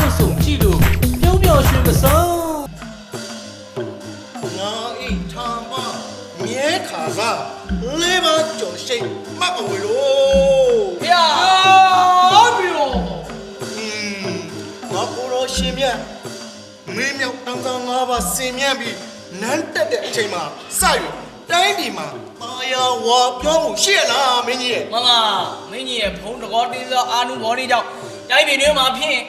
ရုပ်စုံကြည့်လို့ပြုံးပျော်ရွှင်မဆုံးငါဤထာမမြဲခါစားလေးပါကြော်ရှိတ်မှတ်အဝေလို့ဖျားဟုတ်ပြီတော့อืมငါကိုရောရှင်မြတ်မင်းမြောက်တောင်းဆောင်ငါးပါးစင်မြတ်ပြီးနန်းတက်တဲ့အချိန်မှာစရတိုင်းဒီမှာပါယာဝါပြောမှုရှိရလားမင်းကြီးရဲ့မမမင်းကြီးရဲ့ဖုံးတကောတင်းသောအာနုဘော်ဒီကြောင့်တိုင်းပြည်တွင်းမှာဖြင့်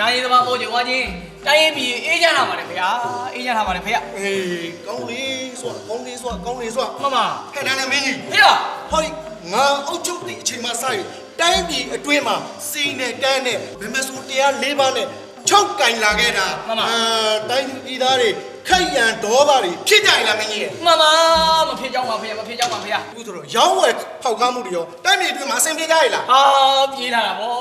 ဇာယေသမားပို့ကြွားခြင်းတိုင်းရင်ပြည်အေးချမ်းလာပါတယ်ဗျာအေးချမ်းလာပါတယ်ဖေရအေးကောင်းလေးဆိုကောင်းလေးဆိုကောင်းလေးဆိုမမဟဲ့ဒါနဲ့မင်းကြီးဖေရဟောဒီငါအုတ်ချုပ်ဒီအချိန်မှစရတိုင်းပြည်အတွင်းမှာစီနဲ့ကန်းနဲ့မမဆိုတရား၄ပါးနဲ့ချုပ်ကင်လာခဲ့တာတိုင်းပြည်သားတွေ ခိုက်ရန်ဒေါသတွေဖြစ်ကြရလားမင်းကြီးရဲ့မမမဖြစ်ကြောင်းပါဖေရမဖြစ်ကြောင်းပါဖေရအခုဆိုတော့ရောင်းဝယ်ဖောက်ကားမှုတွေရောတိုင်းပြည်အတွင်းမှာအဆင်ပြေကြရလားဟာပြေးလာတာဗော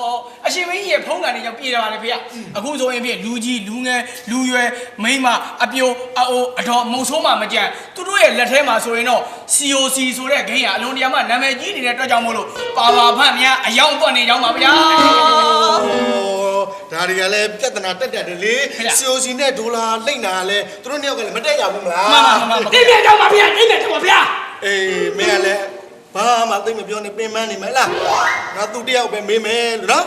အရှင်မင်းကြီးရဲ့ဖုံးကန်တွေကြောင့်ပြေးလာပါတယ်ဖေရအခုဆိုရင်ဖြင့်လူကြီးလူငယ်လူရွယ်မိန်းမအပြိုအအိုအတော်မုံဆိုးမှမကြံသူတို့ရဲ့လက်ထဲမှာဆိုရင်တော့ COC ဆိုတဲ့ဂိမ်းကအလွန်တရာမှနာမည်ကြီးနေတဲ့အတွက်ကြောင့်မို့လို့ပါပါဖတ်များအယောင်ပွက်နေကြောင်းပါဗျာ ဒါတွေကလည်းပြဿနာတက်တက်တယ်လေခင်ဗျ COC နဲ့ဒေါ်လာလိမ့်တာလည်းသူတို့နှစ်ယောက်ကလည်းမတက်ရဘူးမလားမှန်ပါမှန်ပါတိပြကြောင်းပါဗျာတိပြကြောင်းပါဗျာအေးမင်းကလည်းဘာမှသိမပြောနေပင်ပန်းနေမလားငါသူတယောက်ပဲမေးမယ်လို့နော်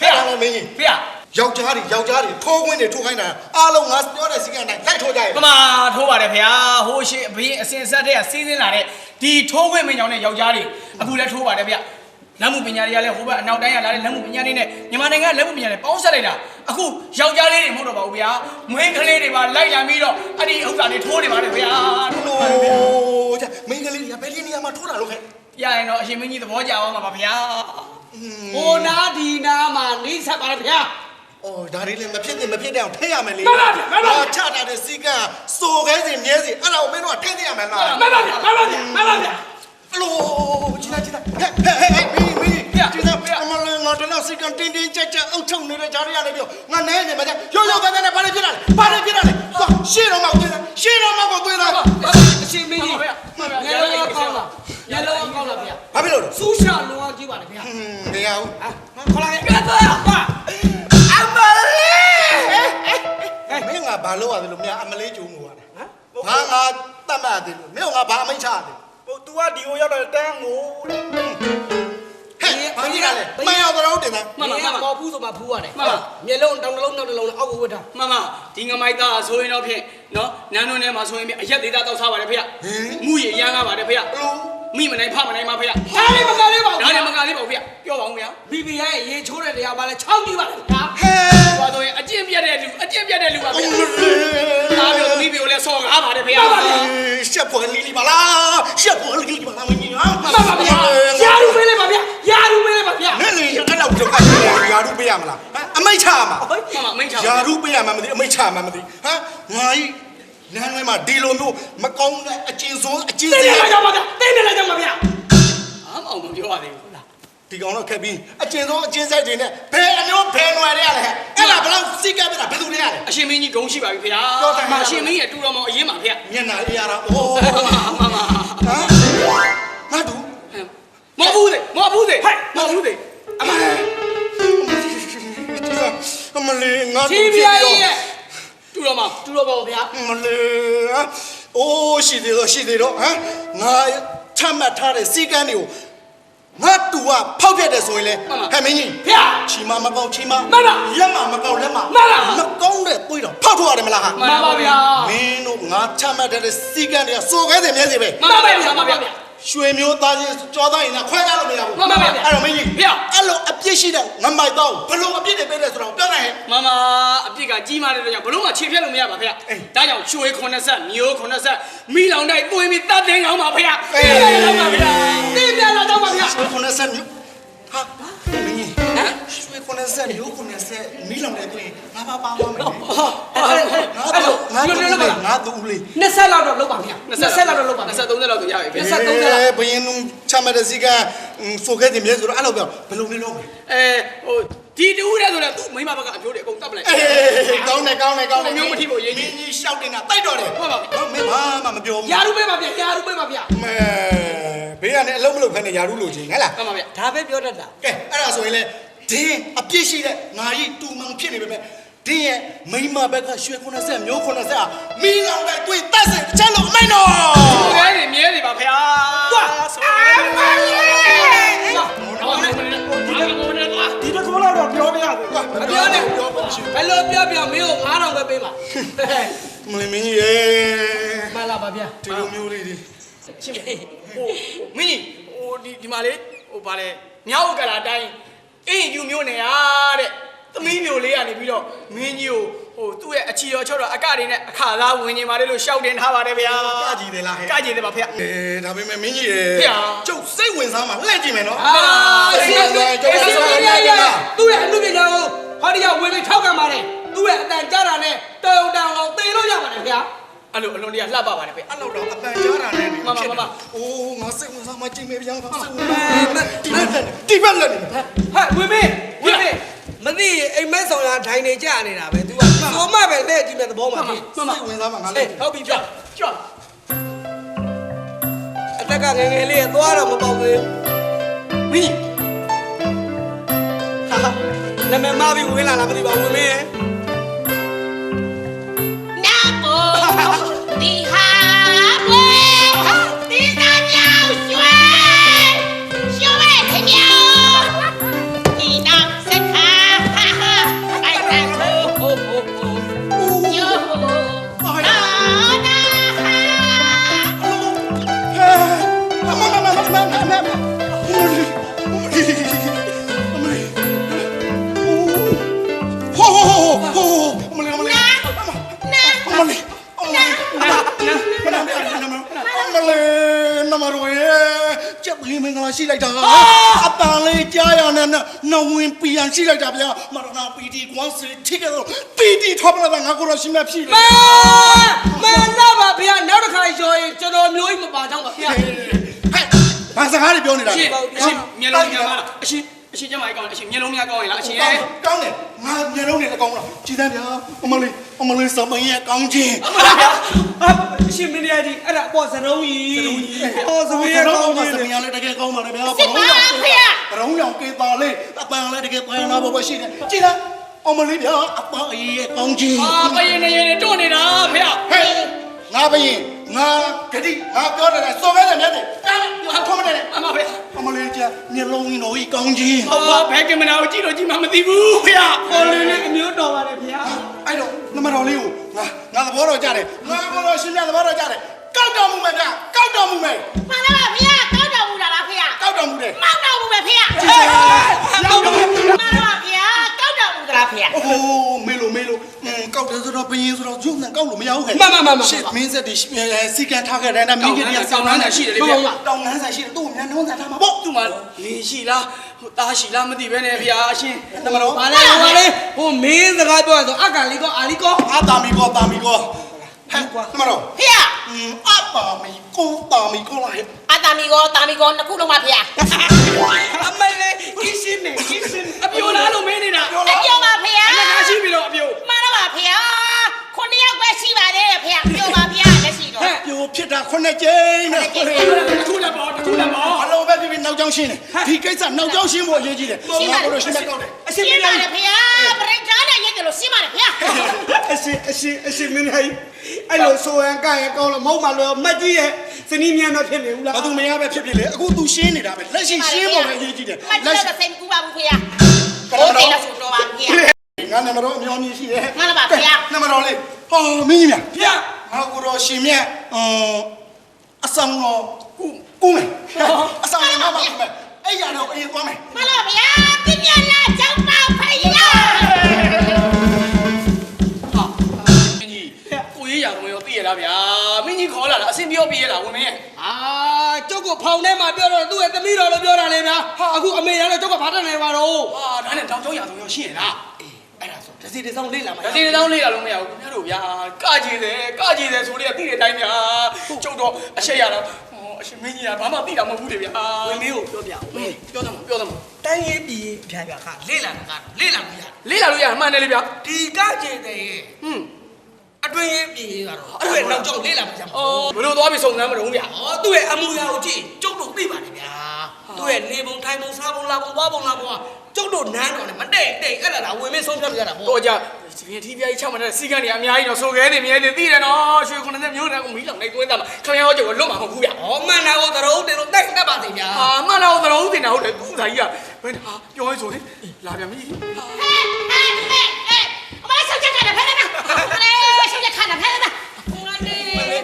ဖေရအဲ့ဒါမင်းကြီးဖေရယောက်ျားတွေယောက်ျားတွေထိုးခွင်းတွေထိုးခိုင်းတာအားလုံးငါပြောတဲ့စီကံတိုင်းလိုက်ထိုးကြရဲ့မမထိုးပါတယ်ဖေရဟိုးရှိဘင်းအစင်ဆက်တဲ့စီးစင်းလာတဲ့ဒီထိုးခွင့်မင်းကြောင့်နဲ့ယောက်ျားတွေအခုလည်းထိုးပါတယ်ဗျာ လက်မှုပညာတွေကလည်းဟိုဘက်အနောက်တိုင်းကလာတဲ့လက်မှုပညာတွေနဲ့မြန်မာနိုင်ငံလက်မှုပညာတွေပေါင်းဆက်လိုက်တာအခုယောက်ျားလေးတွေမဟုတ်တော့ပါဘူးဗျာမွေးကလေးတွေပါလိုက်လာပြီးတော့အဲ့ဒီဥစ္စာတွေထိုးနေပါတယ်ဗျာထိုးလို့လို့ကြမင်းကလေးကဘယ်လေးနေရာမှာထိုးတာလို့ခဲပြရင်တော့အရှင်မင်းကြီးသဘောကျအောင်ပါပါဗျာဟိုနာဒီနာမှာနေဆက်ပါလေဗျာအော်ဒါတွေလည်းမဖြစ်တင်မဖြစ်တဲ့အောင်ထိရမယ်လေမှန်ပါဗျာမှန်ပါဗျာချတာတဲ့စီကံစိုးခဲစီမြဲစီအဲ့ဒါကိုမင်းတို့ကထိသိရမယ်လားမှန်ပါဗျာမှန်ပါဗျာမှန်ပါဗျာအ လိုချစ်တာချစ်တာဟဲ့ဟဲ့ဟဲ့ဟဲ့မင်းမင်းချစ်တာအမလည်းငါတော့စီကံတင်းတင်းကြက်ကြက်အုပ်ချုပ်နေတဲ့ကြားရရတယ်ပြောငါနဲနေမှာကြရောရောတဲ့နဲ့ဘာလဲဖြစ်တာလဲဘာလဲဖြစ်တာလဲသွားရှေ့တော့မှကိုသွေးတာရှေ့တော့မှကိုသွေးတာအရှင်မင်းကြီးမှန်ပါဗျာငယ်လုံးကောင်းလားငယ်လုံးကောင်းလားဗျာဘာဖြစ်လို့လဲစူးရှာလုံးအောင်ကြည့်ပါလေဗျာဟင်းမရဘူးခေါ်လာခဲ့ကဲတော့ဟာအမလေးမင်းငါဘာလို့ရတယ်လို့များအမလေးကျုံလို့ရတယ်ဘာငါတတ်မှတ်တယ်လို့မင်းငါဘာအမိတ်ချတယ်ဟို तू ကဒီကိုရောက်တော့တန်းကိုဟဲ့ဘာကြီးကလဲမရတော့တင်တာမှန်ပါမှန်ပါပေါ်ဘူးဆိုမှဖူးရတယ်မှန်ပါမျက်လုံးတောင်တစ်လုံးနောက်တစ်လုံးအောက်ကိုဝတ်ထားမမဒီငမိုက်သားဆိုရင်တော့ဖြင့်နော်နန်းတွန်းထဲမှာဆိုရင်ဖြင့်အရက်သေးသားတောက်စားပါတယ်ဖေရမှုရရမ်းကားပါတယ်ဖေရဘလို့ မိမနိုင်ဖမနိုင်ပါဖေရဒါလေးမကလေးပါဘူးဒါလည်းမကလေးပါဘူးဖေရပြောပါဦးဖေရဘီဘီရဲ့ရေချိုးတဲ့တရားပါလဲချောင်းကြည့်ပါလေဗျာဟဲ့ဟောဆိုရင်အကျင့်ပြတ်တဲ့လူအကျင့်ပြတ်တဲ့လူပါဖေရအမလေးအားပြောသမီးပြောလဲဆော်ကားပါတယ်ဖေရရှက်ဖွယ်လီလီပါလားရှက်ဖွယ်လီလီပါလားမင်းဟာမှန်ပါဗျာယာရူပေးလိုက်ပါဗျာယာရူပေးလိုက်ပါဗျာငါလေအဲ့လောက်တော့ကယာရုပေးရမလားအမိတ်ချမှာမမမိန့်ချပါယာရုပေးရမှာမသိအမိတ်ချမှာမသိဟမ်ငါကြီး နန်းထဲမှာဒီလိုမျိုးမကောင်းတဲ့အကျဉ်းဆုံးအကျဉ်းတင်းစနေင်လာကြပါဗျာတင်းနေလာကြပါဗျာအားမအောင်မပြောရသေးဘူးလားဒီကောင်တော့ခက်ပြီးအကျဉ်းဆုံးအကျဉ်းဆိုင်တွေနဲ့ဘယ်အမျိုးဘယ်နွယ်တွေရလဲအဲ့ဒါဘယ်လောက်စိတ်ကပ်ပြတာဘယ်သူတွေရလဲအရှင်မင်းကြီးဂုံရှိပါပြီဖေရပြောတယ်အရှင်မင်းကြီးအတူတော်မောင်အရင်ပါဖေရမျက်နှာလေးရတာအိုးမမဟမ်ငါတို့မဟုတ်ဘူးလေမဟုတ်ဘူးလေဟဲ့မဟုတ်ဘူးလေအမအမလေးငါတီဗီအိုင်ရဲ့ တူတော်မောင်တူတော့ပါဗျာအမလေးအိုးရှိသေးတော့ရှိသေးတော့ဟမ်ငါချမှတ်ထားတဲ့စီကန်းတွေကိုငါတူကဖောက်ပြက်တယ်ဆိုရင်လေဟဲ့မင်းကြီးဗျာချီမမကောင်းချီမမှန်ပါလက်မမကောင်းလက်မမှန်ပါမကောင်းတဲ့ပွေးတော့ဖောက်ထွက်ရတယ်မလားဟာမှန်ပါဗျာမင်းတို့ငါချမှတ်ထားတဲ့စီကန်းတွေကစိုးခဲတယ်မြဲစီပဲမှန်ပါဗျာမှန်ပါဗျာရွှေမျိုးသားချင်းကြောသားရင်ကခွဲကြလို့မရဘူးမှန်ပါဗျာအဲ့တော့မင်းကြီးဗျာအဲ့လိုအပြစ်ရှိတဲ့ငမိုက်တော့ဘလို့အပြစ်တွေပေးတယ်ဆိုတော့ပြောနိုင်ဟဲ့ မမအပြစ်ကကြီးမားတဲ့အတွက်ကြောင့်ဘလို့မှခြေဖြတ်လို့မရပါဖေ။ဒါကြောင့်ရွှေ90မျိုး90မိလောင်တိုက်ပွင့်ပြီးတတ်တင်ကောင်းပါဖေ။အေးကောင်းပါဖေ။တင်းပြလာတော့ပါဗျာရွှေ90မျိုးဟာမင်းကြီးဟမ်ရွှေ90မျိုး90မီးလောင်တဲ့တွင်ငါပါပါသွားမယ်အဲ့လိုငါအဲ့တူလိုလေးလုပ်ပါငါတူလေး20လောက်တော့လုပ်ပါဗျာ20လောက်တော့လုပ်ပါ20 30လောက်ဆိုရပြီဖေ20 30လောက်ဘယင်းချမှတ်တဲ့စီကစိုးခဲတယ်မြဲဆိုတော့အဲ့လိုပြောဘယ်လိုမျိုးလုပ်မလဲ။အဲဟို ဒီတူးတဲ့ဆိုတော့သူ့မိမဘက်ကအပြိုးတွေအကုန်တပ်ပလိုက်အေးကောင်းတယ်ကောင်းတယ်ကောင်းတယ်မျိုးမထိဖို့ရင်းကြီးကြီးရှောက်တင်တာတိုက်တော့တယ်ဟုတ်ပါပြီဟောမင်းဘာမှမပြောဘူးယာရူပေးပါဗျာယာရူပေးပါဗျာမဲဘေးကနေအလုံးမလုံးဖက်နေယာရုလို့ချင်းဟဲ့လားမှန်ပါဗျာဒါပဲပြောတတ်တာကဲအဲ့ဒါဆိုရင်လေဒင်းအပြစ်ရှိတဲ့ငါကြီးတူမောင်ဖြစ်နေပေမဲ့ဒင်းရဲ့မိန်းမဘက်ကရွှေ90မျိုး90อ่ะမိလောင်တဲ့တွေ့တတ်စင်ချက်လို့အမိန်တော်မြဲနေမြဲနေပါဗျာသွားဆိုအမ က်တော့ပြောပြရတယ်ကွာမပြောနဲ့ဘယ်လိုပြောပြောမင်းကို9000ပဲပေးပါမလီမင်းကြီးရေမှန်လားပါဗျာဒီလိုမျိုးလေးတွေရှင်းမယ်ဟိုမင်းကြီးဟိုဒီဒီမှာလေဟိုဗာလဲမြောက်ကလာတိုင်းအင်းယူမျိုးနေရတဲ့သမီးမျိုးလေးကနေပြီးတော့မင်းကြီးကို ဟိုသူ့ရဲ့အချီရောချောတော့အကတွေနဲ့အခါသားဝင်နေပါလေလို့ရှောက်တင်ထားပါတယ်ဗျာကကြည့်တယ်လားဟဲ့ကကြည့်တယ်ပါဖေအေးဒါပေမဲ့မင်းကြီးရေဖေဟာကျုပ်စိတ်ဝင်စားမှလှည့်ကြည့်မယ်နော်အာစီစီစီစီရရသူ့ရဲ့အမှုပညာကိုဟောဒီကဝင်ပြီးထောက်ကမ်းပါတယ်သူ့ရဲ့အတန်ကြားတာနဲ့တောင်တောင်အောင်သိလို့ရပါတယ်ဗျာအဲ့လိုအလွန်တရာလှပပါတယ်ဖေအဲ့လောက်တော့အပန်ကြားတာနဲ့မမမမအိုးငါစိတ်ဝင်စားမှကြည့်မယ်ဗျာငါစိတ်ဝင်စားဒီဘက်လက်နေဟဲ့ဝင်မေးဝင်မေးမ သိရင်အိမ်မက်ဆောင်ရဒိုင်နေကြနေတာပဲ तू ကသောမပဲလက်ကြည့်မဲ့သဘောမှာဖြစ်စိတ်ဝင်စားမှငါဟဲ့လည်းဟုတ်ပြီဗျာကြွအတက်ကငယ်ငယ်လေးသွားတော့မပေါက်သေးမင်းကြီးဟာနာမည်မပြီးဝင်လာလားမသိပါဘူးဝင်မေးနာမိုဒီဟာ နဲ့နဝင်ပီယန်ရှိလိုက်တာဗျာမရနာပီတီကွန်စီထိကဲတော့ပီတီထောက်လာတာငါကိုတော့ရှိမှဖြစ်တယ်မမလာပါဗျာနောက်တစ်ခါရောရင်ကျွန်တော်မျိုးကြီးမပါတော့ပါဗျာဟဲ့ဘာစကားတွေပြောနေတာအလဲရှင်အရှင်မျက်လုံးများလားအရှင်အ ရှင်ကျမကြီးကောင်းတယ်အရှင်မျက်လုံးများကောင်းရင်လားအရှင်ရဲ့ကောင်းတယ်ငါမျက်လုံးနဲ့လည်းကောင်းလားကြည်သားဗျာအမလေးအမလေးစမင်းရဲ့ကောင်းခြင်းအရှင်မင်းရဲ့ဒီအဲ့ဒါအပေါ်စရုံးကြီးဟောစပင်းရဲ့ကောင်းကြီးစမင်းလည်းတကယ်ကောင်းပါလေဗျာစစ်ပါဖေရဘရုံရောင်ကေတာလေးအပန်လည်းတကယ်ပန်လာဘောရှိတယ်ကြည်သားအမလေးဗျာအပန်အရေးရဲ့ကောင်းခြင်းအာပရင်နေရင်တွန့်နေတာဖေဟဲ့ငါဘယင် ငါဂတိငါပြောတယ်စော်ခဲတယ်မြတ်တယ်ကားငါထုံးမတယ်အမဖေအမလေးကျမျက်လုံးကြီးတော်ကြီးကောင်းခြင်းဟောဘယ်ကင်မရာကိုကြည့်လို့ကြည့်မှမသိဘူးဖေပေါ်လေးလေးအမျိုးတော်ပါတယ်ဗျာအဲ့တော့နမတော်လေးကိုငါငါသဘောတော်ကြတယ်ငါဘောတော်ရှင်းပြသဘောတော်ကြတယ်ကောက်တော်မူမယ်ဗျာကောက်တော်မူမယ်မှန်လားဖေရကောက်တော်မူတာလားဖေရကောက်တော်မူတယ်မောက်တော်မူပဲဖေရမှန်လားဖေရကောက်တော်မူတာလားဖေရအိုးမေလိုမေလိုကောက် တယ်ဆိုတော့ဘယင်ဆိုတော့ကျုံနဲ့ကောက်လို့မရဘူးခဲရှစ်မင်းဆက်ဒီစီကန်ထားခဲ့တယ်နာမင်းကြီးကတောင်းနှန်းဆိုင်ရှိတယ်သူ့မြန်နှုံးစားထားမှာပေါ့သူ့မှာလေရှိလားဟိုသားရှိလားမသိပဲနဲ့ဖေအရှင်နမတော်ဘာလဲဘာလဲဟိုမင်းစကားပြောရဆိုအကန်လေးကောအာလီကောအာတာမီကောတာမီကောဟဲ့နမတော်ဖေရအာတာမီကောတာမီကောလာဟဲ့အတာမီကောတာမီကောနှစ်ခုလုံးပါဖေရအမလေးကိရှင်းနေကိရှင်းအပြိုလားလို့မင်းနေတာအပြောပါဖေရအလကားရှိပြီတော့အပြိုမှန်တော့ပါ ဖေရခုနှစ်ယောက်ပဲရှိပါတယ်ဖေရပြောပါဖေရလက်ရှိတော့ပြိုဖြစ်တာခုနှစ်ကြိမ်နဲ့တခုလည်းပေါ့တခုလည်းပေါ့အလုံးပဲပြပြနောက်ကြောင်းရှင်းတယ်ဒီကိစ္စနောက်ကြောင်းရှင်းဖို့အရေးကြီးတယ်ငါတို့ရှင်းမကောက်တယ်အရှင်ရှမင်းင်းပါရဲ့လေဖေရပရိဒါနဲ့ရက်တယ်လို့ရှင်းပါလေဖေရအရှင်အရှင်အရှင်မင်းဟိုင်အဲ့လိုဆိုရင်ကရင်ကောင်းလို့မဟုတ်ပါလို့မတ်ကြီးရဲ့စနီးမြန်တော့ဖြစ်နေဘူးလားဘာသူမရပဲဖြစ်ဖြစ်လေအခု तू ရှင်းနေတာပဲလက်ရှိရှင်းဖို့ပဲအရေးကြီးတယ်မတ်လက်ကြီးရှိတော့စိတ်ကူပါဘူးဖေရဘိုးတေးလို့ဆိုတော့ပါဖေရ ငါနမတော်အမျိုးကြီးရှိတယ်မှန်လားပါဗျာနမတော်လေးဟောမင်းကြီးများဗျာငါကိုတော့ရှင်မြတ်အမ်အဆောင်တော်ကုကုမယ်အဆောင်တော်မှာကုမယ်အဲ့ရတော့အေးသွားမယ်မှန်လားဖေရပြင်းပြလာကြောက်ပါဖေရဟာမင်းကြီးကိုရေးရတော့ရောသိရလားဗျာမင်းကြီးခေါ်လာတာအဆင်ပြောပြရလားဝင်မင်းအာကျုပ်ကဖောင်ထဲမှာပြောတော့သူ့ရဲ့သမီးတော်လို့ပြောတာလေဗျာဟာအခုအမေရတော့ကျုပ်ကဘာတက်နေပါတော့ဟာဒါနဲ့တောင်ကျောင်းရတော့ရောရှင်းရလားအဲ့ဒါဆိုတ စီတစောင်းလေးလာမှာဒါစီတောင်းလေးရလို့မရဘူးခင်ဗျားတို့ဗျာကကြည်တယ်ကကြည်တယ်ဆိုလေသိတဲ့အတိုင်းဗျာကျုပ်တော့အချက်ရတော့ဟောအရှင်မင်းကြီးကဘာမှသိတာမဟုတ်ဘူးလေဗျာဝင်မေးကိုပြောပြအောင်ပြောသမှာပြောသမှာတိုင်းရေးပြည်ဖြာဖြာခလေးလာတာကတော့လေးလာမရလေးလာလို့ရမှန်တယ်လေဗျာဒီကကျေတဲ့ရဲ့ဟွန်းအတွင်းရေးပြည်ကတော့အဲ့ဒါနောက်ကြောင့်လေးလာမှာကြမှာအော်ဘယ်လိုသွားပြီးစုံစမ်းမလို့ဗျာဟောသူ့ရဲ့အမှုရာကိုကြည့်ကျုပ်တို့သိပါတယ်ဗျာဟသူ့ရဲ့နေပုံထိုင်ပုံစားပုံလာပုံသွားပုံလာပုံက ကျုပ်တို့နန်းတော်နဲ့မတိတ်တိတ်အဲ့ဒါဒါဝင်မင်းဆုံးဖြတ်ပြရတာပေါ့တော့ကြဒီထီးပြားကြီးချမှတ်တဲ့စီကံတွေအများကြီးတော့ဆိုခဲနေမြဲနေသိတယ်နော်ရွှေခုနှစ်သက်မျိုးနဲ့ကိုမီးလောင်နေသွင်းသားမှာခင်ဗျားတို့ကလွတ်မှာမဟုတ်ဘူးဗျဩမှန်တာကိုသရုပ်တင်လို့တိတ်တတ်ပါစေဗျာအာမှန်တော့သတော်ဦးတင်တာဟုတ်တယ်သူ့သားကြီးကဘယ်ဟာပြောရဲဆိုရင်လာပြန်ပြီဟဲ့ဟဲ့ဟဲ့ဟဲ့အမလေးဆောက်ချက်ခါတယ်ဖဲနေတာအမလေးဆောက်ချက်ခါတယ်ဖဲနေတာငါနေ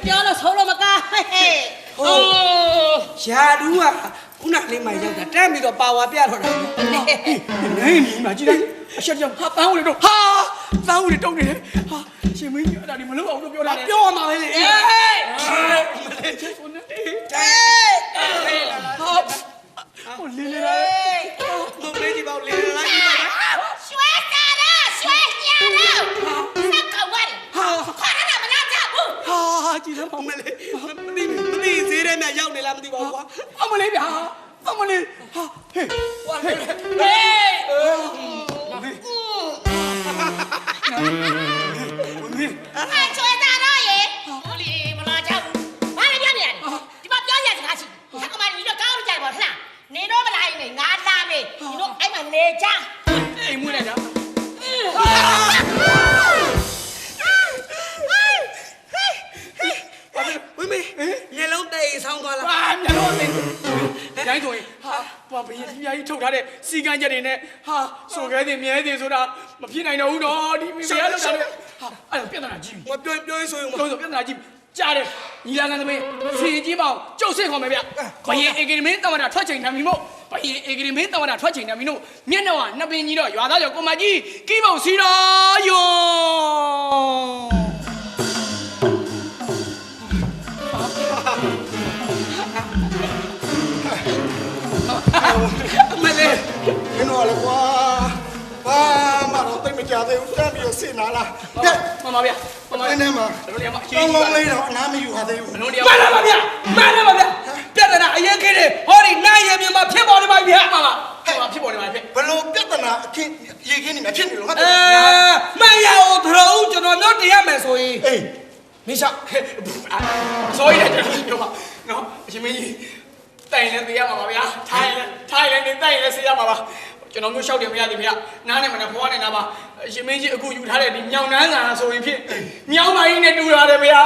ပြောလို့ဆုံးလို့မကားဟဲ့ဟဲ့ဟိုးယာဒူးက ခုနလေးမှရောက်တာတက်ပြီးတော့ပါဝါပြတော့တာနေမြင်မှာကြည့်လိုက်အချက်ကြောင့်ဟာပန်းဦးလေတော့ဟာပန်းဦးလေတုံးနေတယ်ဟာရှင်မင်းကြီးအဲ့ဒါဒီမလုပ်အောင်လို့ပြောတာလေပြောမှာပဲလေအေးချက်ဆိုနေတယ်တေးဟာဟိုလင်းနေတာမမေးကြည့်ပါဦးလေလိုက်ကြည့်ပါရွှဲစားတော့ရွှဲညာတော့စက်ကောက်ဝဲဟာခေါ်ရတာမလားကြဘူးဟာကြည့်စမ်းပါမလေးမသိမသိသေးတယ်မြရောက်နေလားမသိပါဘူးကွာအ မလေးဗျာအမလေးဟာဟေးဟေး တ်ထားတဲ့စီကံချက်တွေနဲ့ဟာဆိုခဲတင်မြဲတင်ဆိုတာမဖြစ်နိုင်တော့ဘူးတော့ဒီမိဖုရားလောက်တာလေဟာအဲ့ဒါပြဿနာကြီးပြီမပြောပြောရင်ဆိုရင်တော့ဆိုပြဿနာကြီးကြားတယ်ညီလာခံသမီးစီကြီးပေါင်းကျုပ်စစ်ခေါ်မယ်ဗျဘယင်အေဂရီမင်းတမတာထွက်ချိန်နမီမို့ဘယင်အေဂရီမင်းတမတာထွက်ချိန်နမီမို့မျက်နှာကနှစ်ပင်ကြီးတော့ရွာသားကြောင့်ကိုမကြီးကီးပုံစီတော်ယွ သေးဘူးတမ်းပြီးတော့စစ်နာလားတဲ့မမဗျမမမင်းနဲ့မှာတို့နေရာမှာအရေးကောင်းကြီးကောပါင်းလေလေးတော့အနားမယူပါသေးဘူးတို့နေရာမှန်လားပါဗျမှန်လားပါဗျပြဿနာအရင်ခင်းတယ်ဟောဒီနိုင်ရမြင်မှာဖြစ်ပေါ်နေပါဗျာမမဟဲ့ဖြစ်ပေါ်နေပါဖြစ်ဘလို့ပြဿနာအခင်းရေခင်းနေမှာဖြစ်နေလို့ဟာအဲမှန်ရအောင်သရုပ်ကျွန်တော်တို့တရားမယ်ဆိုရင်အေးမင်းရှောက်ဆိုရတဲ့ကျွန်တော်ပြောပါနော်အရှင်မင်းကြီးတိုင်လည်းသိရမှာပါဗျာထိုင်လည်းထိုင်လည်းနေတိုင်လည်းသိရမှာပါ ကျွန်တော်မျိုးရှောက်တယ်မရသေးဗျာနားနဲ့မနဲ့ဘွားနဲ့နားပါအရှင်မင်းကြီးအခုယူထားတဲ့ဒီမြောင်နှန်းစာဆိုရင်ဖြစ်မြောင်မကြီးနဲ့တူရတယ်ဗျာ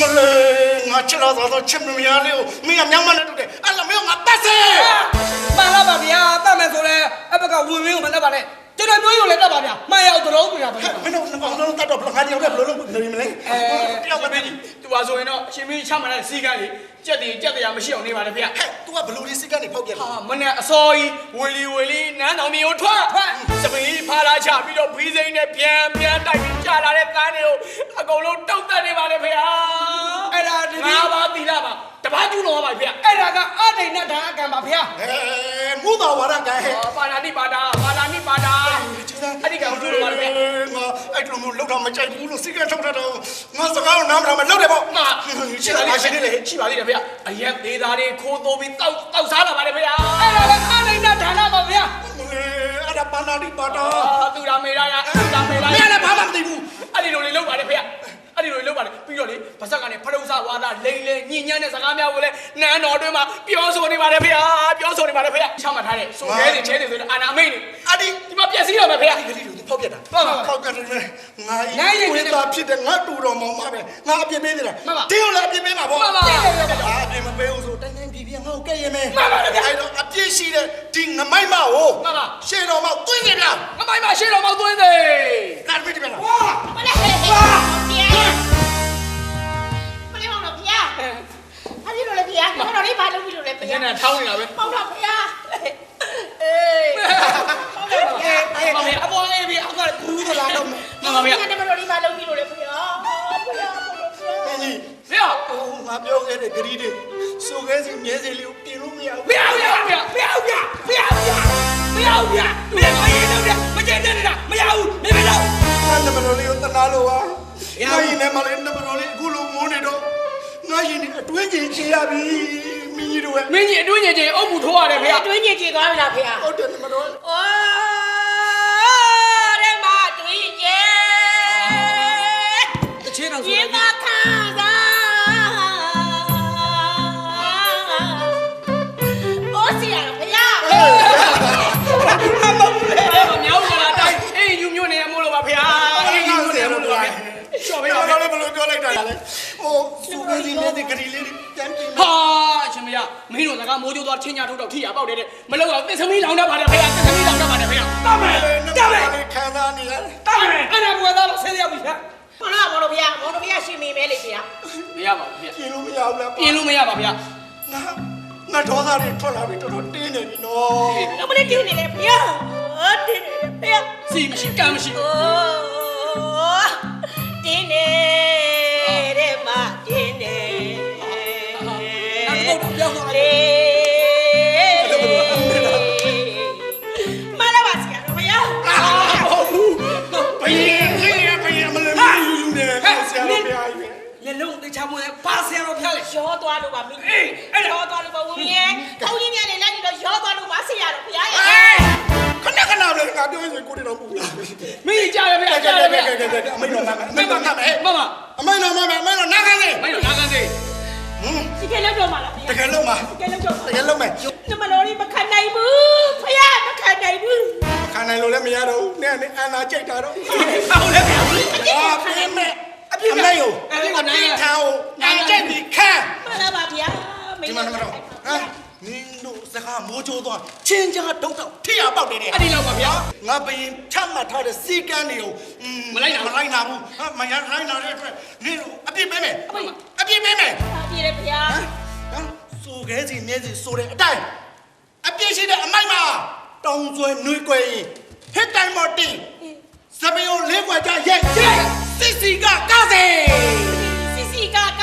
မလေးငါချလာတော့ချစ်မမရလေးကိုမင်းကမြောင်းမနဲ့တူတယ်အဲ့လိုမျိုးငါပတ်စေမှန်လားပါဗျာတတ်မယ်ဆိုလဲအဘကဝင်ဝင်းကိုမတတ်ပါနဲ့ကျွန်တော်မျိုးရုံလည်းတတ်ပါဗျာမှန်ရအောင်သရုပ်ပြတာပါဗျာမင်းတို့ငါတို့တတ်တော့ဘယ်ငါတယောက်တည်းဘယ်လိုလုပ်နေမလဲတယောက်ကမင်းကြီးသူပါဆိုရင်တော့အရှင်မင်းကြီးချမှန်တဲ့စီကံလေး ကြက်တယ်ကြက်တရားမရှိအောင်နေပါလေဗျာဟဲ့ तू ကဘလူလေးစိတ်ကနေဖောက်ပြတယ်ဟာမနဲ့အစောကြီးဝီလီဝီလီနန်းတော်မျိုးထွက်ထွက်စပင်းဖာလာချပြီးတော့ဘီးစိမ့်နဲ့ပြန်ပြန်တိုက်ပြီးကြာလာတဲ့သားတွေကိုအကုန်လုံးတုတ်တက်နေပါလေဖေဟာအဲ့ဒါဒီငါပါသီလာပါတပားကျူတော်ပါဖေအဲ့ဒါကအဒိဏဓာအကံပါဗျာအဲမူတော်ဝါရကဲဟဲ့ပါလာနိပါတာပါလာနိပါ တာအဲ့ဒီကောင်ကျူတော်ပါလေဖေငါအဲ့လိုမျိုးလောက်တော့မကြိုက်ဘူးလို့စိတ်ကထုတ်တတ်တော့ငါစကားကိုနားမလားမလောက်တယ်ပေါ့ငါရှိတာပါရှိနေလေရှိပါသေးတယ်ဖေအရက်သေးသားတွေခိုးတိုးပြီးတောက်တောက်စားလာပါလေဖေအဲ့ဒါကအဒိဏဓာနာပါဗျာအဲ့ဒါပါဏာတိပါတာအာသူရာမေရာယာသူရာမေရာမယာင်းလည်းဘာမှမသိဘူးအဲ့ဒီလိုလေးလောက်ပါလေဖေ အဲ့ဒီလိုလေးလောက်ပါလေပြီးတော့လေဗဇက်ကနေဖရုံးစားဝါဒလိမ့်လေညဉ့်ညမ်းတဲ့စကားများကိုလည်းနန်းတော်တွင်းမှာပြောဆိုနေပါတယ်ဖေပြောဆိုနေပါတယ်ဖေချမှတ်ထားတဲ့ဆိုခဲနေချဲနေဆိုတော့အာနာမိတ်နေအဲ့ဒီဒီမှာပြက်စီးတော့မယ်ဖေကလေးကိုဖောက်ပြတာဖောက်ပြတယ်ငါဝိသားဖြစ်တယ်ငါတူတော်မောင်မပဲငါအပြစ်ပေးတယ်တင်းကိုလည်းအပြစ်ပေးမှာပေါ့အာအပြစ်မပေးဘူးဆိုတိုင်းတိုင်းပြည်ပြည်ငါ့ကိုကဲ့ရမယ်အဲ့တော့အပြစ်ရှိတဲ့ဒီငမိုက်မကိုရှေ့တော်မောက်တွင်းနေလားငမိုင်းမှာရှေ့တော်မောက်သွင်းသေးကာမီတမလား ဖေရမလေးမောင်တော့ဖေရအဲ့ဒီလိုလေဖေရကျွန်တော်လေးဘာလုပ်ပြီးလို့လဲဖေရကျွန်တော်ထောင်းနေတာပဲပေါ့တော့ဖေရအေးပေါ့တော့ဖေရအေးမမေအပေါ်လေးဖေရအောက်ကဘူးသလားတော့မမမေကျွန်တော်လေးဘာလုပ်ပြီးလို့လဲဖေရဖေရဖေရဖေရဟိုငါပြောခဲ့တဲ့ဂရီးတွေစိုးခဲစီမြဲစီလေးကိုပြင်လို့မရဘူးဖေရဖေရဖေရဖေရဖေရဖေရဖေရ မှာလည်းနမတော်လေးအခုလိုမိုးနေတော့ငါရင်ဒီအတွင်းကြီးချရပြီမင်းကြီးတို့ရဲ့မင်းကြီးအတွင်းကြီးချင်းအုပ်မှုထိုးရတယ်ဖေတွင်းကြီးကြည့်သွားပြီလားဖေဟာဟုတ်တယ်နမတော်။အိုးရဲမတွင်းကြီးတချင်းတော့ရေဆိုမခံ ကားမိုးကြိုးသွားချင်းညာထုတ်တော့ထိရပေါက်တယ်တဲ့မလောက်တော့သင်သမီးလောင်တတ်ပါတယ်ဖေရသင်သမီးလောင်တတ်ပါတယ်ဖေရတမယ်တမယ်ခံစားနေရတယ်တမယ်အဲ့ဒါဘွယ်သားလို့ဆင်းရောက်ပြီဗျာဘာလို့မော်တော်ဗျာမော်တော်ဗျာရှင်မင်းမဲလေဗျာမရပါဘူးဖေရပြင်လို့မရဘူးလားပြင်လို့မရပါဗျာငါငါဒေါသတွေထွက်လာပြီတော်တော်တင်းနေပြီနော်တော့မလေးတင်းနေလေဗျာတင်းနေလေဗျာစီမရှိကံမရှိအိုး ရောသွားလို့ပါမင်းအေးအဲ့ရောသွားလို့ပါဝင်ရဲ့ကောင်းကြီးများနေလိုက်ပြီးတော့ရောသွားလို့ပါဆရာတော်ဘုရားရဲ့ခဏခဏလေးငါပြောရင်ကိုတည်းတော့ပူလာပြီမင်းကြားရဖေရကဲကြားရကဲဖေကဲရကဲကဲအမေတော်နာအမေတော်နာမဲမမအမေတော်နာမဲအမေတော်နာခံနေမင်းတို့နာခံစေဟမ်ဒီကလေးတော့မလားဗျာတကယ်လုံးမဒီကလေးတော့တကယ်လုံးမဲနမတော်လေးမခံနိုင်ဘူးဖယားမခံနိုင်ဘူးခံနိုင်လို့လည်းမရတော့ဘူးနဲ့နဲ့အန်နာကြိတ်တာတော့ဟုတ်လေဖေရအာပြင်းမဲ့ အပြင်းမဲ့ယောအပြင်းခံကိုနိုင်ကြိတ်ပြီးခံမလာပါဗျာမဒီင်းမှာမတော်ဟမ်နင်းတို့စကားမိုးချိုးသွားချင်းကြဒုတ်တော့ထိရပေါက်တယ်တဲ့အဲ့ဒီလောက်ပါဗျာငါဘယင်ချမှတ်ထားတဲ့စီကန်းတွေကိုမလိုက်နာဘူးဟာမရလိုက်နာတဲ့အတွက်နင်းတို့အပြစ်ပေးမယ်အပြစ်ပေးမယ်ပြေးရဗျာဟမ်စိုးခဲစီနေစီဆိုတဲ့အတိုင်းအပြစ်ရှိတဲ့အမိုက်မှာတောင်းဆွဲနှွေးကွယ်ရင်ဟစ်တိုင်မော်တင်စပယိုလေးကွယ်ကြရိုက် စစ်စီက90စစ်စီက90